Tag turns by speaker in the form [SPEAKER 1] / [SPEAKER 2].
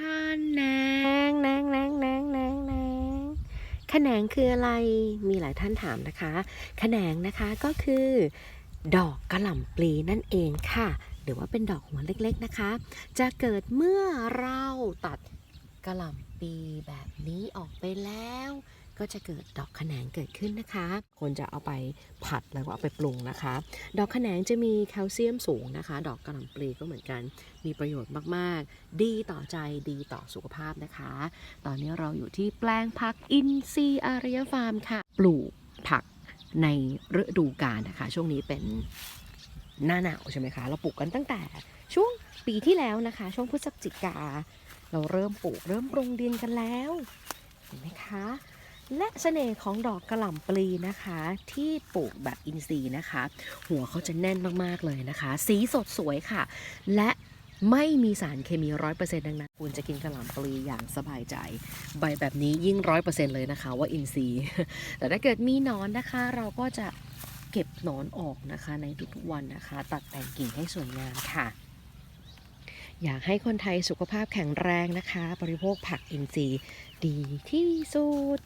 [SPEAKER 1] แหนงแหนงแหนงแหนงแหนงแหนงแขนงคืออะไร มีหลายท่านถามนะคะแขนงนะคะก็คือ ดอกกระหล่ำปลีนั่นเองค่ะ หรือว่าเป็นดอกหัวเล็กๆนะคะ จะเกิดเมื่อเราตัดกระหล่ำปลีแบบนี้ออกไปแล้ว ก็จะเกิดดอกขนงเกิดขึ้นนะคะ คนจะเอาไปผัดแล้วก็เอาไปปรุงนะคะ ดอกขนงจะมีแคลเซียมสูงนะคะ ดอกกระหล่ำปลีก็เหมือนกัน มีประโยชน์มากๆ ดีต่อใจดีต่อสุขภาพนะคะ ตอนนี้เราอยู่ที่แปลงผักอินทรีย์อารยฟาร์มค่ะ ปลูกผักในฤดูกาลนะคะ ช่วงนี้เป็นหน้าหนาวใช่ไหมคะ เราปลูกกันตั้งแต่ช่วงปีที่แล้วนะคะ ช่วงพฤศจิกา เราเริ่มปลูกเริ่มปรุงดินกันแล้วเห็นไหมคะ และเสน่ห์ของดอกกระหล่ำปลีนะคะ ที่ปลูกแบบอินทรีย์นะคะ หัวเขาจะแน่นมากๆเลยนะคะ สีสดสวยค่ะ และไม่มีสารเคมีร้อยเปอร์เซ็นต์ดังนั้นคุณจะกินกระหล่ำปลีอย่างสบายใจ ใบแบบนี้ยิ่งร้อยเปอร์เซ็นต์เลยนะคะ ว่าอินทรีย์ แต่ถ้าเกิดมีนอนนะคะ เราก็จะเก็บหนอนออกนะคะในทุกๆวันนะคะ ตัดแต่งกิ่งให้สวยงามค่ะ อยากให้คนไทยสุขภาพแข็งแรงนะคะ บริโภคผักอินทรีย์ดีที่สุด